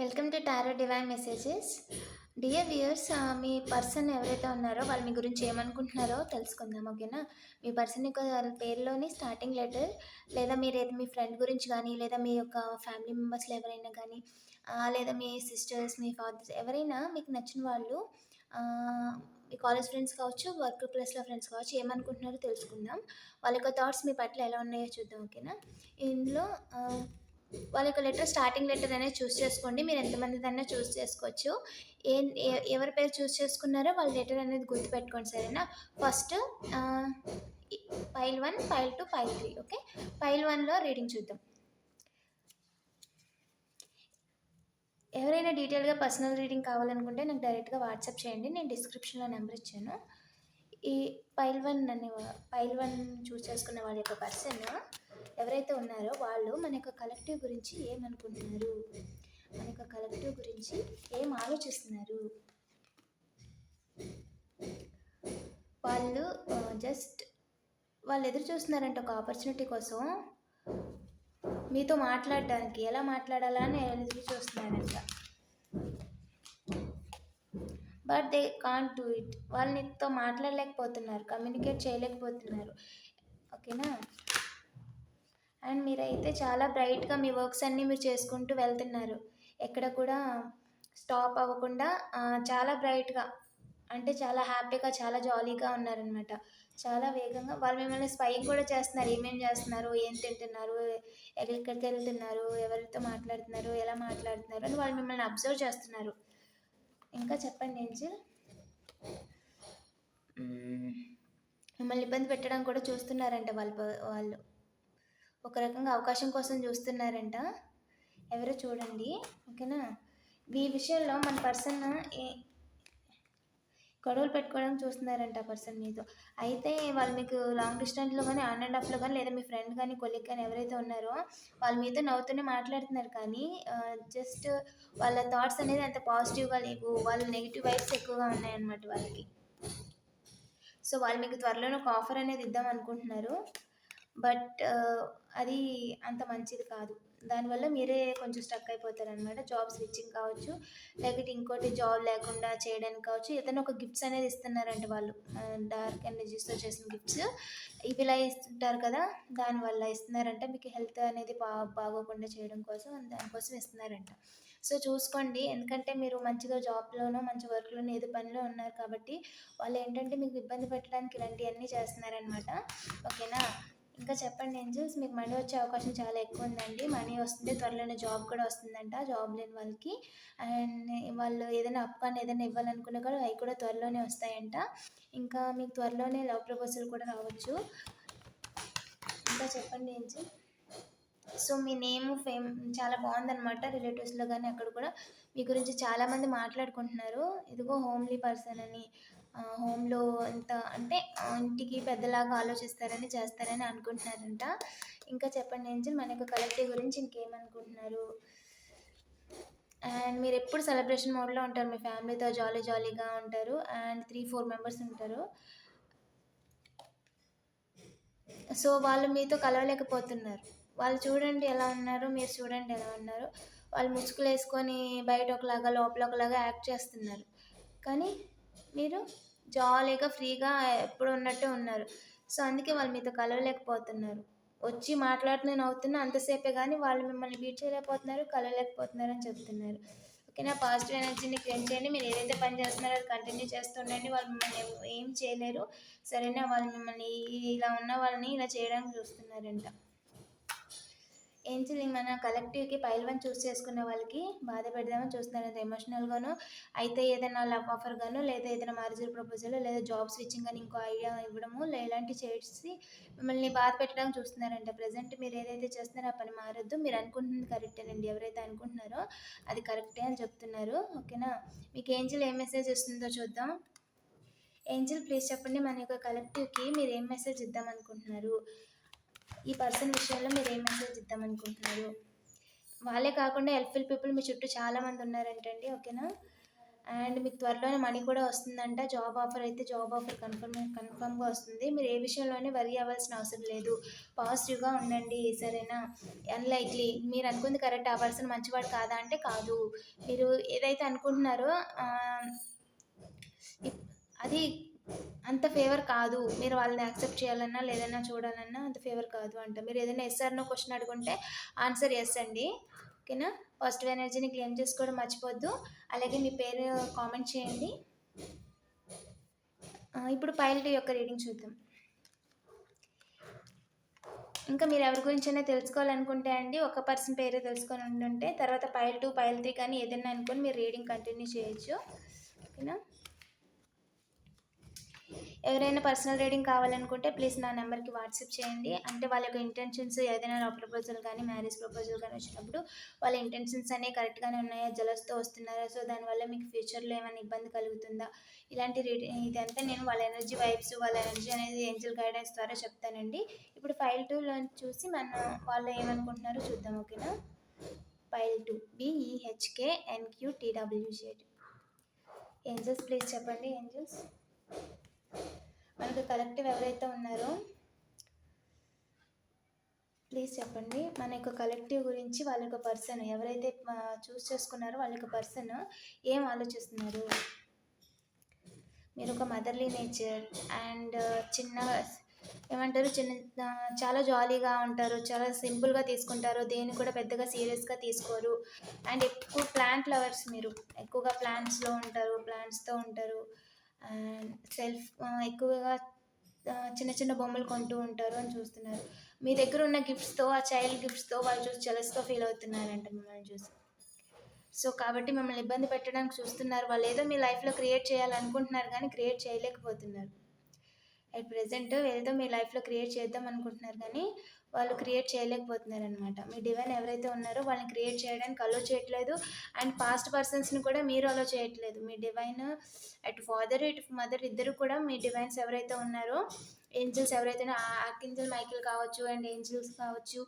Welcome to tarot divine messages. Dear viewers me person ఎవరైతే ఉన్నారో వాళ్ళు మీ గురించి ఏమనుకుంటున్నారో తెలుసుకుందాం ఓకేనా? మీ పర్సన్ యొక్క పేరులోని స్టార్టింగ్ లెటర్ లేదా మీరు మీ ఫ్రెండ్ గురించి కానీ లేదా మీ యొక్క ఫ్యామిలీ మెంబర్స్లో ఎవరైనా కానీ లేదా మీ సిస్టర్స్ మీ ఫాదర్స్ ఎవరైనా మీకు నచ్చిన వాళ్ళు మీ కాలేజ్ ఫ్రెండ్స్ కావచ్చు వర్క్ ప్లేస్లో ఫ్రెండ్స్ కావచ్చు ఏమనుకుంటున్నారో తెలుసుకుందాం. వాళ్ళ యొక్క థాట్స్ మీ పట్ల ఎలా ఉన్నాయో చూద్దాం ఓకేనా? ఇందులో వాళ్ళ యొక్క లెటర్ స్టార్టింగ్ లెటర్ అనేది చూస్ చేసుకోండి. మీరు ఎంతమంది దాన్ని చూస్ చేసుకోవచ్చు. ఏ ఎవరి పేరు చూస్ చేసుకున్నారో వాళ్ళ లెటర్ అనేది గుర్తుపెట్టుకోండి సరేనా? First pile one pile two pile three okay pile వన్లో రీడింగ్ చూద్దాం. ఎవరైనా డీటెయిల్గా పర్సనల్ రీడింగ్ కావాలనుకుంటే నాకు డైరెక్ట్గా వాట్సాప్ చేయండి. నేను డిస్క్రిప్షన్లో నెంబర్ ఇచ్చాను. ఈ పైల్ వన్ అనే వా- పైల్ వన్ చూస్ చేసుకున్న వాళ్ళ యొక్క పర్సన్ ఎవరైతే ఉన్నారో వాళ్ళు మన యొక్క కలెక్టివ్ గురించి ఏమనుకుంటున్నారు? మన యొక్క కలెక్టివ్ గురించి ఏం ఆలోచిస్తున్నారు? వాళ్ళు జస్ట్ వాళ్ళు ఎదురు చూస్తున్నారంటే ఒక ఆపర్చునిటీ కోసం. మీతో మాట్లాడడానికి ఎలా మాట్లాడాలా అని ఎదురు చూస్తున్నారంట. But they can't do it వాళ్ళు నీతో మాట్లాడలేకపోతున్నారు కమ్యూనికేట్ చేయలేకపోతున్నారు. ఓకేనా అండ్ మీరైతే చాలా బ్రైట్గా మీ వర్క్స్ అన్నీ మీరు చేసుకుంటూ వెళ్తున్నారు. ఎక్కడ కూడా స్టాప్ అవ్వకుండా చాలా బ్రైట్గా అంటే చాలా హ్యాపీగా చాలా జాలీగా ఉన్నారనమాట చాలా వేగంగా వాళ్ళు మిమ్మల్ని స్పై కూడా చేస్తున్నారు. ఏమేం చేస్తున్నారు? ఏం తింటున్నారు? ఎక్కడికి వెళ్తున్నారు ఎవరితో మాట్లాడుతున్నారు? ఎలా మాట్లాడుతున్నారు? అని వాళ్ళు మిమ్మల్ని అబ్జర్వ్ చేస్తున్నారు. ఇంకా చెప్పండి ఏంజిల్ మ్మ్. మిమ్మల్ని ఇబ్బంది పెట్టడం కూడా చూస్తున్నారంట వాళ్ళ వాళ్ళు. ఒక రకంగా అవకాశం కోసం చూస్తున్నారంట. ఎవరో చూడండి. ఓకేనా? ఈ విషయంలో మన పర్సన్ గొడవలు పెట్టుకోవడం చూస్తున్నారంట ఆ పర్సన్ మీతో. అయితే వాళ్ళు మీకు లాంగ్ డిస్టెన్స్లో కానీ ఆన్ అండ్ ఆఫ్లో కానీ లేదా మీ ఫ్రెండ్ కానీ కొలిక్ కానీ ఎవరైతే ఉన్నారో వాళ్ళు మీతో నవ్వుతూనే మాట్లాడుతున్నారు. కానీ జస్ట్ వాళ్ళ థాట్స్ అనేది అంత పాజిటివ్గా లేవు. వాళ్ళ నెగిటివ్ వైబ్స్ ఎక్కువగా ఉన్నాయన్నమాట వాళ్ళకి. సో వాళ్ళు మీకు త్వరలోనే ఒక ఆఫర్ అనేది ఇద్దాం అనుకుంటున్నారు. బట్ అది అంత మంచిది కాదు. దానివల్ల మీరే కొంచెం స్టక్ అయిపోతారు అనమాట జాబ్ స్విచ్చింగ్ కావచ్చు లేకపోతే ఇంకోటి జాబ్ లేకుండా చేయడానికి కావచ్చు ఏదైనా ఒక గిఫ్ట్స్ అనేది ఇస్తున్నారంట వాళ్ళు. డార్క్ ఎనర్జీస్తో చేసిన గిఫ్ట్స్ ఇవి ఇలా ఇస్తుంటారు కదా దానివల్ల ఇస్తున్నారంట. మీకు హెల్త్ అనేది బా బాగోకుండా చేయడం కోసం దానికోసం ఇస్తున్నారంట. సో చూసుకోండి ఎందుకంటే మీరు మంచిగా జాబ్లోనో మంచి వర్క్లోనో ఏదో పనిలో ఉన్నారు కాబట్టి వాళ్ళు ఏంటంటే మీకు ఇబ్బంది పెట్టడానికి ఇలాంటివన్నీ చేస్తున్నారనమాట ఓకేనా ఇంకా చెప్పండి ఏంజల్స్ మీకు మనీ వచ్చే అవకాశం చాలా ఎక్కువ ఉందండి. మనీ వస్తుంది త్వరలోనే జాబ్ కూడా వస్తుందంట జాబ్ లేని వాళ్ళకి. అండ్ వాళ్ళు ఏదైనా అప్ కానీ ఏదైనా ఇవ్వాలనుకున్నా కూడా అవి కూడా త్వరలోనే వస్తాయంట. ఇంకా మీకు త్వరలోనే లవ్ ప్రపోజల్ కూడా రావచ్చు. ఇంకా చెప్పండి ఏంజల్. సో మీ నేమ్ ఫేమ్ చాలా బాగుందన్నమాట రిలేటివ్స్లో కానీ అక్కడ కూడా. మీ గురించి చాలామంది మాట్లాడుకుంటున్నారు. ఇదిగో హోమ్లీ పర్సన్ అని. హోమ్లో అంత అంటే ఇంటికి పెద్దలాగా ఆలోచిస్తారని చేస్తారని అనుకుంటున్నారంట. ఇంకా చెప్పండి ఏంజల్ మన యొక్క కలెక్టివ్ గురించి ఇంకేమనుకుంటున్నారు? అండ్ మీరు ఎప్పుడు సెలబ్రేషన్ మోడ్లో ఉంటారు? మీ ఫ్యామిలీతో జాలీ జాలీగా ఉంటారు? అండ్ త్రీ ఫోర్ మెంబర్స్ ఉంటారు. సో వాళ్ళు మీతో కలవలేకపోతున్నారు. వాళ్ళు చూడండి ఎలా ఉన్నారు మీరు చూడండి ఎలా ఉన్నారు. వాళ్ళు ముసుగులు వేసుకొని బయట ఒకలాగా లోపల ఒకలాగా యాక్ట్ చేస్తున్నారు. కానీ మీరు జాలీగా ఫ్రీగా ఎప్పుడు ఉన్నట్టే ఉన్నారు. సో అందుకే వాళ్ళు మీతో కలవలేకపోతున్నారు. వచ్చి మాట్లాడుతూనే నవ్వుతున్నా అంతసేపే కానీ వాళ్ళు మిమ్మల్ని బీట్ చేయలేకపోతున్నారు కలవలేకపోతున్నారు అని చెప్తున్నారు. ఓకేనా? పాజిటివ్ ఎనర్జీని క్రియేట్ చేయండి. మీరు ఏదైతే పని చేస్తున్నారో అది కంటిన్యూ చేస్తుండండి వాళ్ళు మిమ్మల్ని ఏం- చేయలేరు. సరేనా? వాళ్ళు మిమ్మల్ని ఇలా ఉన్న వాళ్ళని ఇలా చేయడానికి చూస్తున్నారంట. ఏంజిల్ మన కలెక్టివ్కి పైల్ వన్ చూస్ చేసుకున్న వాళ్ళకి బాధ పెడదామని చూస్తున్నారంట ఎమోషనల్గాను అయితే ఏదైనా లవ్ ఆఫర్ గాను లేదా ఏదైనా మ్యారేజ్ ప్రపోజల్ లేదా జాబ్ స్విచ్చింగ్ అని ఇంకో ఐడియా ఇవ్వడము లే- ఇలాంటి చేసి మిమ్మల్ని బాధ పెట్టడానికి చూస్తున్నారంట. ప్రజెంట్ మీరు ఏదైతే చేస్తున్నారో ఆ పని మారొద్దు. మీరు అనుకుంటున్నది కరెక్టేనండి ఎవరైతే అనుకుంటున్నారో అది కరెక్టే అని చెప్తున్నారు. ఓకేనా? మీకు ఏంజిల్ ఏం మెసేజ్ వస్తుందో చూద్దాం. ఏంజిల్ ప్లీజ్ చెప్పండి. మన యొక్క కలెక్టివ్కి మీరు ఏం మెసేజ్ ఇద్దాం అనుకుంటున్నారు? ఈ పర్సన్ విషయంలో మీరు ఏం మెసేజ్ ఇద్దామనుకుంటున్నారు వాళ్ళే కాకుండా హెల్ప్ఫుల్ పీపుల్ మీ చుట్టూ చాలామంది ఉన్నారంటండి ఓకేనా అండ్ మీకు త్వరలోనే మనీ కూడా వస్తుందంట. జాబ్ ఆఫర్ అయితే జాబ్ ఆఫర్ కన్ఫర్మ్ కన్ఫర్మ్గా వస్తుంది. మీరు ఏ విషయంలోనే వరి అవ్వాల్సిన అవసరం లేదు. పాజిటివ్గా ఉండండి సరేనా? అన్లైక్లీ మీరు అనుకుంది కరెక్ట్ ఆ పర్సన్ మంచివాడు కాదా అంటే కాదు. మీరు ఏదైతే అనుకుంటున్నారో అది అంత ఫేవర్ కాదు. మీరు వాళ్ళని యాక్సెప్ట్ చేయాలన్నా లేదన్నా చూడాలన్నా అంత ఫేవర్ కాదు అంట. మీరు ఏదైనా ఎస్ నో క్వశ్చన్ అడుగుంటే ఆన్సర్ ఎస్ అండి. ఓకేనా పాజిటివ్ ఎనర్జీని క్లెయిమ్ చేసుకోవడం మర్చిపోద్దు. అలాగే మీ పేరు కామెంట్ చేయండి. ఇప్పుడు పైలట్ యొక్క రీడింగ్ చూద్దాం. ఇంకా మీరు ఎవరి గురించైనా తెలుసుకోవాలనుకుంటే అండి ఒక పర్సన్ పేరు తెలుసుకొని ఉంటుంటే తర్వాత పైల్ టూ పైల్ త్రీ కానీ ఏదైనా అనుకొని మీరు రీడింగ్ కంటిన్యూ చేయొచ్చు. ఓకేనా ఎవరైనా పర్సనల్ రీడింగ్ కావాలనుకుంటే ప్లీజ్ నా నెంబర్కి వాట్సాప్ చేయండి. అంటే వాళ్ళ యొక్క ఇంటెన్షన్స్ ఏదైనా లవ్ ప్రపోజల్ కానీ మ్యారేజ్ ప్రపోజల్ కానీ వచ్చినప్పుడు వాళ్ళ ఇంటెన్షన్స్ అనేవి కరెక్ట్గానే ఉన్నాయా జలస్తో వస్తున్నారా? సో దానివల్ల మీకు ఫ్యూచర్లో ఏమైనా ఇబ్బంది కలుగుతుందా? ఇలాంటి రీడింగ్ ఇదంతా నేను వాళ్ళ ఎనర్జీ వైబ్స్ వాళ్ళ ఎనర్జీ అనేది ఏంజల్ గైడెన్స్ ద్వారా చెప్తానండి. ఇప్పుడు ఫైల్ టూలో చూసి మనం వాళ్ళు ఏమనుకుంటున్నారో చూద్దాం ఓకేనా? ఫైల్ టూ బిఈహెచ్కే ఎన్క్యూ టీడబ్ల్యూజెడ్ ఏంజల్స్ ప్లీజ్ చెప్పండి ఏంజల్స్ మనకు కలెక్టివ్ ఎవరైతే ఉన్నారో ప్లీజ్ చెప్పండి. మన యొక్క కలెక్టివ్ గురించి వాళ్ళ యొక్క పర్సన్ ఎవరైతే చూస్ చేసుకున్నారో వాళ్ళ యొక్క పర్సన్ ఏం ఆలోచిస్తున్నారు? మీరు ఒక మదర్లీ నేచర్ అండ్ చిన్న ఏమంటారు? చిన్న చాలా జాలీగా ఉంటారు చాలా సింపుల్గా తీసుకుంటారు దేన్ని కూడా పెద్దగా సీరియస్గా తీసుకోరు. అండ్ ఎక్కువ ప్లాంట్ లవర్స్ మీరు. ఎక్కువగా ప్లాంట్స్లో ఉంటారు ప్లాంట్స్తో ఉంటారు. సెల్ఫ్ ఎక్కువగా చిన్న చిన్న బొమ్మలు కొంటూ ఉంటారు అని చూస్తున్నారు. మీ దగ్గర ఉన్న గిఫ్ట్స్తో ఆ చైల్డ్ గిఫ్ట్స్తో వాళ్ళు చూసి జలస్గా ఫీల్ అవుతున్నారంట మిమ్మల్ని చూసి. సో కాబట్టి మిమ్మల్ని ఇబ్బంది పెట్టడానికి చూస్తున్నారు. వాళ్ళు ఏదో మీ లైఫ్లో క్రియేట్ చేయాలనుకుంటున్నారు కానీ క్రియేట్ చేయలేకపోతున్నారు. అట్ ప్రజెంట్ ఏదో మీ లైఫ్లో క్రియేట్ చేద్దాం అనుకుంటున్నారు కానీ వాళ్ళు క్రియేట్ చేయలేకపోతున్నారు అనమాట మీ డివైన్ ఎవరైతే ఉన్నారో వాళ్ళని క్రియేట్ చేయడానికి అలో చేయట్లేదు. అండ్ పాస్ట్ పర్సన్స్ని కూడా మీరు అలో చేయట్లేదు. మీ డివైన్ అటు ఫాదర్ ఇటు మదర్ ఇద్దరు కూడా మీ డివైన్స్ ఎవరైతే ఉన్నారో ఏంజిల్స్ ఎవరైతే ఆర్కింజల్ మైకిల్ కావచ్చు అండ్ ఏంజిల్స్ కావచ్చు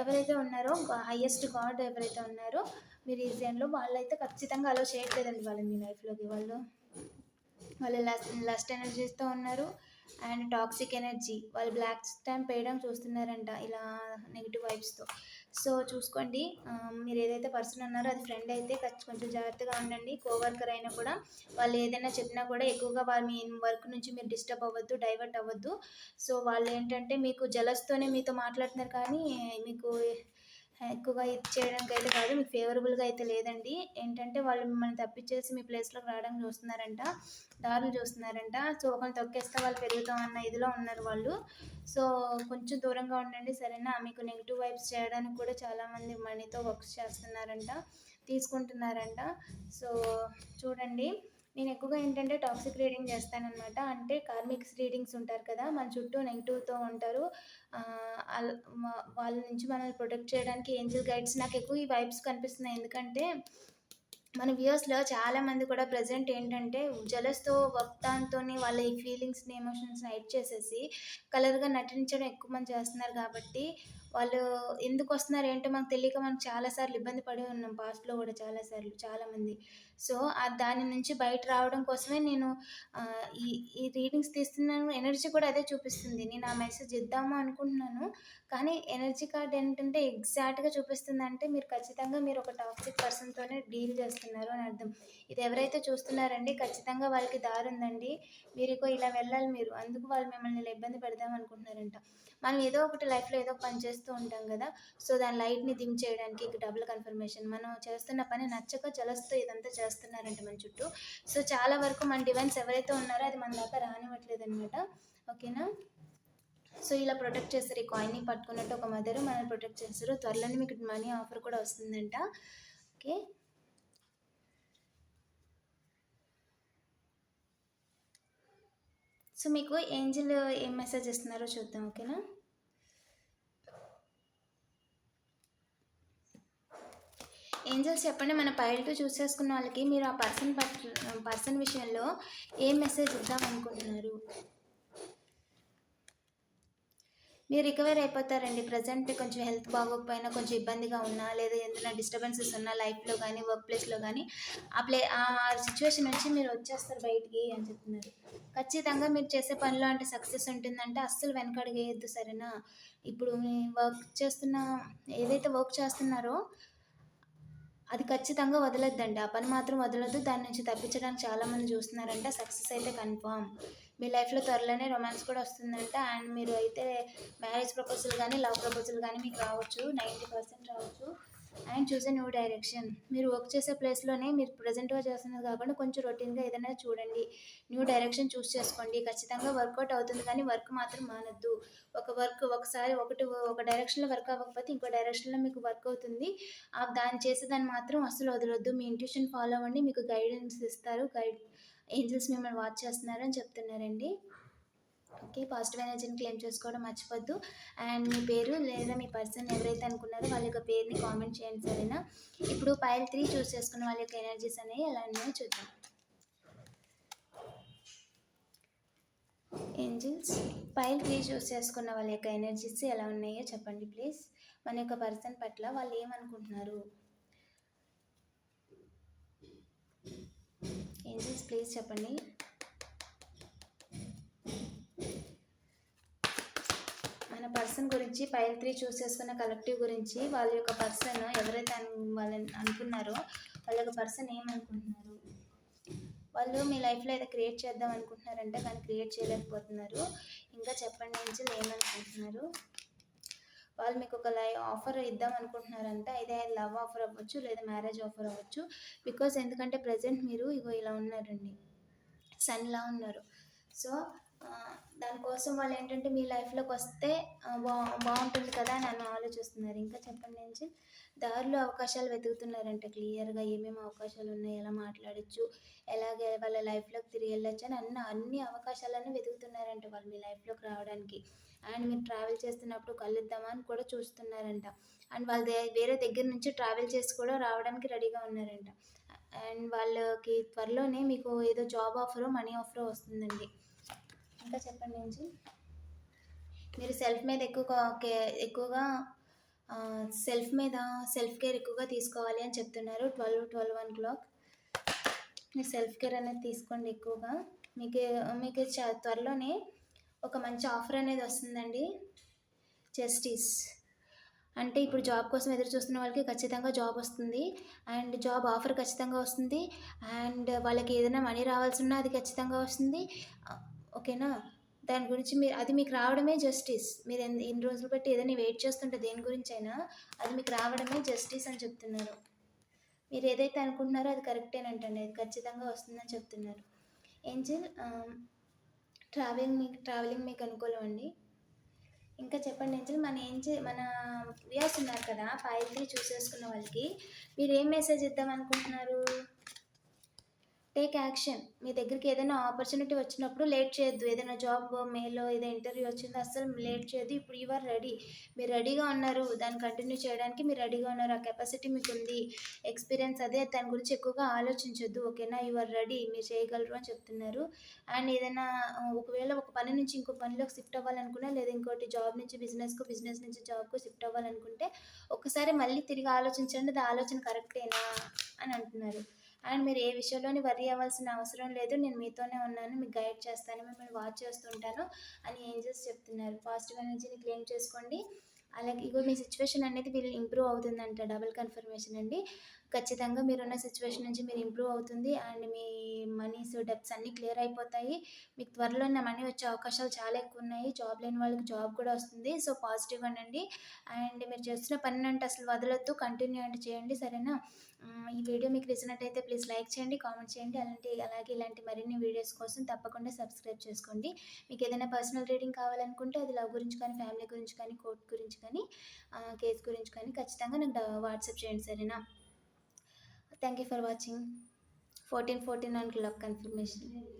ఎవరైతే ఉన్నారో హయ్యెస్ట్ గాడ్ ఎవరైతే ఉన్నారో మీ రీజియన్లో వాళ్ళైతే ఖచ్చితంగా అలో చేయట్లేదండి వాళ్ళని మీ లైఫ్లోకి వాళ్ళు వాళ్ళు లస్ట్ ఎనర్జీస్తో ఉన్నారు. And toxic energy. వాళ్ళు బ్లాక్ స్టాంప్ వేయడం చూస్తున్నారంట ఇలా నెగిటివ్ వైబ్స్తో సో చూసుకోండి. మీరు ఏదైతే పర్సన్ ఉన్నారో అది ఫ్రెండ్ అయితే ఖచ్చి- కొంచెం జాగ్రత్తగా ఉండండి. కోవర్కర్ అయినా కూడా వాళ్ళు ఏదైనా చెప్పినా కూడా ఎక్కువగా వాళ్ళ మీ వర్క్ నుంచి మీరు డిస్టర్బ్ అవ్వద్దు డైవర్ట్ అవ్వద్దు. సో వాళ్ళు ఏంటంటే మీకు జలస్తోనే మీతో మాట్లాడుతున్నారు కానీ మీకు ఎక్కువగా ఇది చేయడానికి అయితే కాదు మీకు ఫేవరబుల్గా అయితే లేదండి. ఏంటంటే వాళ్ళు మిమ్మల్ని తప్పించేసి మీ ప్లేస్లోకి రావడానికి చూస్తున్నారంట దారులు చూస్తున్నారంట. సో ఒకరిని తొక్కేస్తే వాళ్ళు పెరుగుతాం అన్న ఇదిలో ఉన్నారు వాళ్ళు. సో కొంచెం దూరంగా ఉండండి సరేనా? మీకు నెగిటివ్ వైబ్స్ చేయడానికి కూడా చాలామంది మనీతో వర్క్ చేస్తున్నారంట తీసుకుంటున్నారంట. సో చూడండి. నేను ఎక్కువగా ఏంటంటే టాక్సిక్ రీడింగ్ చేస్తానన్నమాట. అంటే కార్మిక్స్ రీడింగ్స్ ఉంటారు కదా మన చుట్టూ నెగిటివ్తో ఉంటారు. వాళ్ళ నుంచి మనల్ని ప్రొటెక్ట్ చేయడానికి ఏంజిల్ గైడ్స్ నాకు ఎక్కువ ఈ వైబ్స్ కనిపిస్తున్నాయి. ఎందుకంటే మన వ్యూస్లో చాలామంది కూడా ప్రజెంట్ ఏంటంటే జలస్తో వక్తాంతో వాళ్ళ ఈ ఫీలింగ్స్ని ఎమోషన్స్ని హైడ్ చేసేసి కలర్గా నటించడం ఎక్కువ మంది చేస్తున్నారు కాబట్టి వాళ్ళు ఎందుకు వస్తున్నారు ఏంటో మాకు తెలియక మనం చాలాసార్లు ఇబ్బంది పడి ఉన్నాం. పాస్ట్లో కూడా చాలాసార్లు చాలామంది సో దాని నుంచి బయట రావడం కోసమే నేను ఈ ఈ రీడింగ్స్ తీస్తున్నాను ఎనర్జీ కూడా అదే చూపిస్తుంది. నేను ఆ మెసేజ్ ఇద్దాము అనుకుంటున్నాను. కానీ ఎనర్జీ కార్డ్ ఏంటంటే ఎగ్జాక్ట్గా చూపిస్తుంది అంటే మీరు ఖచ్చితంగా మీరు ఒక టాక్సిక్ పర్సన్తోనే డీల్ చేస్తున్నారు అని అర్థం. ఇది ఎవరైతే చూస్తున్నారండి ఖచ్చితంగా వాళ్ళకి దారి ఉందండి. మీరు ఇలా వెళ్ళాలి మీరు అందుకు వాళ్ళు మిమ్మల్ని ఇలా ఇబ్బంది పెడదాం అనుకుంటున్నారంట. మనం ఏదో ఒకటి లైఫ్లో ఏదో పని చేస్తూ ఉంటాం కదా సో దాని లైట్ని దిమ్ చేయడానికి డబుల్ కన్ఫర్మేషన్ మనం చేస్తున్న పని నచ్చక జలస్తో ఇదంతా వస్తున్నారంట మన చుట్టూ. సో చాలా వరకు మన డివైన్స్ ఎవరైతే ఉన్నారో అది మన దాకా రానివ్వట్లేదు అనమాట ఓకేనా? సో ఇలా ప్రొటెక్ట్ చేస్తారు ఈ కాయిన్ని పట్టుకున్నట్టు ఒక మదర్ మనల్ని ప్రొటెక్ట్ చేస్తారు. త్వరలోనే మీకు మనీ ఆఫర్ కూడా వస్తుందంట. ఓకే? సో మీకు ఏంజిల్ ఏం మెసేజ్ ఇస్తున్నారో చూద్దాం. ఓకేనా? ఏంజల్స్ చెప్పండి మన పైల్ టూ చూస్ చేసుకున్న వాళ్ళకి మీరు ఆ పర్సన్ పర్సన్ విషయంలో ఏ మెసేజ్ ఇద్దాం అనుకుంటున్నారు? మీరు రికవర్ అయిపోతారండి. ప్రజెంట్ కొంచెం హెల్త్ బాగోకపోయినా కొంచెం ఇబ్బందిగా ఉన్నా లేదా ఏదైనా డిస్టర్బెన్సెస్ ఉన్నా లైఫ్లో కానీ వర్క్ ప్లేస్లో కానీ ఆ ప్లే ఆ సిచ్యువేషన్ నుంచి మీరు వచ్చేస్తారు బయటికి అని చెప్తున్నారు. ఖచ్చితంగా మీరు చేసే పనిలో అంటే సక్సెస్ ఉంటుందంటే అస్సలు వెనకడుగేయద్దు సరేనా? ఇప్పుడు మీ వర్క్ చేస్తున్న ఏదైతే వర్క్ చేస్తున్నారో అది ఖచ్చితంగా వదలొద్దండి. ఆ పని మాత్రం వదలొద్దు. దాని నుంచి తప్పించడానికి చాలామంది చూస్తున్నారంట. సక్సెస్ అయితే కన్ఫామ్. మీ లైఫ్లో త్వరలోనే రొమాన్స్ కూడా వస్తుందంట. అండ్ మీరు అయితే మ్యారేజ్ ప్రపోజల్ కానీ లవ్ ప్రపోజల్ కానీ మీకు రావచ్చు. నైంటీ పర్సెంట్ రావచ్చు. అండ్ చూసే న్యూ డైరెక్షన్ మీరు వర్క్ చేసే ప్లేస్లోనే మీరు ప్రజెంట్గా చేస్తున్నది కాకుండా కొంచెం రొటీన్గా ఏదైనా చూడండి. న్యూ డైరెక్షన్ చూస్ చేసుకోండి. ఖచ్చితంగా వర్కౌట్ అవుతుంది కానీ వర్క్ మాత్రం మానద్దు. ఒక వర్క్ ఒకసారి ఒకటి ఒక డైరెక్షన్లో వర్క్ అవ్వకపోతే ఇంకో డైరెక్షన్లో మీకు వర్క్ అవుతుంది. ఆ దాన్ని చేసేదాన్ని మాత్రం అస్సలు వదలొద్దు. మీ ఇంట్యూషన్ ఫాలో అవ్వండి. మీకు గైడెన్స్ ఇస్తారు. గైడ్ ఏంజల్స్ మిమ్మల్ని వాచ్ చేస్తున్నారు అని చెప్తున్నారండి. ఓకే పాజిటివ్ ఎనర్జీని క్లెయిమ్ చేసుకోవడం మర్చిపోద్దు. అండ్ మీ పేరు లేదా మీ పర్సన్ ఎవరైతే అనుకున్నారో వాళ్ళ యొక్క పేరుని కామెంట్ చేయండి సరేనా? ఇప్పుడు పైల్ త్రీ చూస్ చేసుకున్న వాళ్ళ యొక్క ఎనర్జీస్ అనేవి ఎలా ఉన్నాయో చూద్దాం. ఏంజిల్స్ పైల్ త్రీ చూస్ చేసుకున్న వాళ్ళ యొక్క ఎనర్జీస్ ఎలా ఉన్నాయో చెప్పండి ప్లీజ్. మన యొక్క పర్సన్ పట్ల వాళ్ళు ఏమనుకుంటున్నారు? ఏంజిల్స్ ప్లీజ్ చెప్పండి. మన పర్సన్ గురించి పైల్ త్రీ చూస్ చేసుకున్న కలెక్టివ్ గురించి వాళ్ళ యొక్క పర్సన్ ఎవరైతే వాళ్ళని అనుకున్నారో వాళ్ళ యొక్క పర్సన్ ఏమనుకుంటున్నారు? వాళ్ళు మీ లైఫ్లో ఏదో క్రియేట్ చేద్దాం అనుకుంటున్నారంటే కానీ క్రియేట్ చేయలేకపోతున్నారు. ఇంకా చెప్పండి నుంచి ఏమనుకుంటున్నారు? వాళ్ళు మీకు ఒక లై ఆఫర్ ఇద్దాం అనుకుంటున్నారంటే. ఇదే లవ్ ఆఫర్ అవ్వచ్చు లేదా మ్యారేజ్ ఆఫర్ అవ్వచ్చు. బికాజ్ ఎందుకంటే ప్రజెంట్ మీరు ఇగో ఇలా ఉన్నారండి. సన్లా ఉన్నారు. సో దానికోసం వాళ్ళు ఏంటంటే మీ లైఫ్లోకి వస్తే బా బాగుంటుంది కదా అని అని ఆలోచిస్తున్నారు. ఇంకా చెప్పండి నుంచి. దారిలో అవకాశాలు వెతుకుతున్నారంట. క్లియర్గా ఏమేమి అవకాశాలు ఉన్నాయి ఎలా మాట్లాడచ్చు ఎలాగే వాళ్ళ లైఫ్లోకి తిరిగి వెళ్ళొచ్చు అని అన్న అన్ని అవకాశాలను వెతుకుతున్నారంట వాళ్ళు మీ లైఫ్లోకి రావడానికి. అండ్ మీరు ట్రావెల్ చేస్తున్నప్పుడు కలుద్దామని కూడా చూస్తున్నారంట. అండ్ వాళ్ళ వేరే దగ్గర నుంచి ట్రావెల్ చేసి కూడా రావడానికి రెడీగా ఉన్నారంట. అండ్ వాళ్ళకి త్వరలోనే మీకు ఏదో జాబ్ ఆఫర్ మనీ ఆఫర్ వస్తుందండి. ఇంకా చెప్పండి నుంచి మీరు సెల్ఫ్ మీద ఎక్కువగా కే- ఎక్కువగా సెల్ఫ్ మీద సెల్ఫ్ కేర్ ఎక్కువగా తీసుకోవాలి అని చెప్తున్నారు ట్వెల్వ్ ట్వెల్వ్ వన్ క్లాక్. మీరు సెల్ఫ్ కేర్ అనేది తీసుకోండి ఎక్కువగా. మీకు మీకు చ- త్వరలోనే ఒక మంచి ఆఫర్ అనేది వస్తుందండి. జస్టిస్ అంటే ఇప్పుడు జాబ్ కోసం ఎదురు చూస్తున్న వాళ్ళకి ఖచ్చితంగా జాబ్ వస్తుంది. అండ్ జాబ్ ఆఫర్ ఖచ్చితంగా వస్తుంది. అండ్ వాళ్ళకి ఏదైనా మనీ రావాల్సి ఉన్నా అది ఖచ్చితంగా వస్తుంది. ఓకేనా? దాని గురించి మీరు అది మీకు రావడమే జస్టిస్. మీరు ఎన్ని ఇన్ని రోజులు బట్టి ఏదైనా వెయిట్ చేస్తుంటే దేని గురించి అయినా అది మీకు రావడమే జస్టిస్ అని చెప్తున్నారు. మీరు ఏదైతే అనుకుంటున్నారో అది కరెక్టేనంటండి. అది ఖచ్చితంగా వస్తుందని చెప్తున్నారు. ఏంజిల్ ట్రావెలింగ్ మీకు ట్రావెలింగ్ మీకు అనుకూలం అండి. ఇంకా చెప్పండి ఏంజిల్ మన ఏంజిల్ మన వ్యూస్ ఉన్నారు కదా ఫైవ్ చూసేసుకున్న వాళ్ళకి మీరు ఏం మెసేజ్ ఇద్దాం అనుకుంటున్నారు టేక్ యాక్షన్. మీ దగ్గరికి ఏదైనా ఆపర్చునిటీ వచ్చినప్పుడు లేట్ చేయొద్దు. ఏదైనా జాబ్ మెయిల్లో ఏదైనా ఇంటర్వ్యూ వచ్చిందో అస్సలు లేట్ చేయొద్దు. ఇప్పుడు యు ఆర్ రెడీ. మీరు రెడీగా ఉన్నారు. దాన్ని కంటిన్యూ చేయడానికి మీరు రెడీగా ఉన్నారు. ఆ కెపాసిటీ మీకు ఉంది ఎక్స్పీరియన్స్ అదే. దాని గురించి ఎక్కువగా ఆలోచించొద్దు. ఓకేనా? You are ready. మీరు చేయగలరు అని చెప్తున్నారు. అండ్ ఏదైనా ఒకవేళ ఒక పని నుంచి ఇంకో పనిలోకి షిఫ్ట్ అవ్వాలనుకున్నా లేదా ఇంకోటి జాబ్ నుంచి బిజినెస్కు బిజినెస్ నుంచి జాబ్కు షిఫ్ట్ అవ్వాలనుకుంటే ఒకసారి మళ్ళీ తిరిగి ఆలోచించండి. అది ఆలోచన కరెక్టేనా అని అంటున్నారు. అండ్ మీరు ఏ విషయంలోని వరి అవ్వాల్సిన అవసరం లేదు. నేను మీతోనే ఉన్నాను. మీకు గైడ్ చేస్తాను. మిమ్మల్ని వాచ్ చేస్తుంటాను అని ఏంజల్స్ చెప్తున్నారు. పాజిటివ్ ఎనర్జీని క్లెయిమ్ చేసుకోండి. అలాగే ఇగో మీ సిచ్యువేషన్ అనేది వీళ్ళు ఇంప్రూవ్ అవుతుందంట. డబుల్ కన్ఫర్మేషన్ అండి. ఖచ్చితంగా మీరున్న సిచ్యువేషన్ నుంచి మీరు ఇంప్రూవ్ అవుతుంది. అండ్ మీ మనీస్ డెప్స్ అన్నీ క్లియర్ అయిపోతాయి. మీకు త్వరలోనే మనీ వచ్చే అవకాశాలు చాలా ఎక్కువ ఉన్నాయి. జాబ్ లేని వాళ్ళకి జాబ్ కూడా వస్తుంది. సో పాజిటివ్ అనండి. అండ్ మీరు చేస్తున్న పని అంటే అసలు వదలొద్దు. కంటిన్యూ అంటే చేయండి. సరేనా? ఈ వీడియో మీకు నచ్చినట్టయితే ప్లీజ్ లైక్ చేయండి కామెంట్ చేయండి. అలాంటి అలాగే ఇలాంటి మరిన్ని వీడియోస్ కోసం తప్పకుండా సబ్స్క్రైబ్ చేసుకోండి. మీకు ఏదైనా పర్సనల్ రీడింగ్ కావాలనుకుంటే అది లవ్ గురించి కానీ ఫ్యామిలీ గురించి కానీ కోర్ట్ గురించి కానీ కేస్ గురించి కానీ ఖచ్చితంగా నాకు వాట్సాప్ చేయండి. సరేనా? Thank you for watching. 1449 club clock confirmation.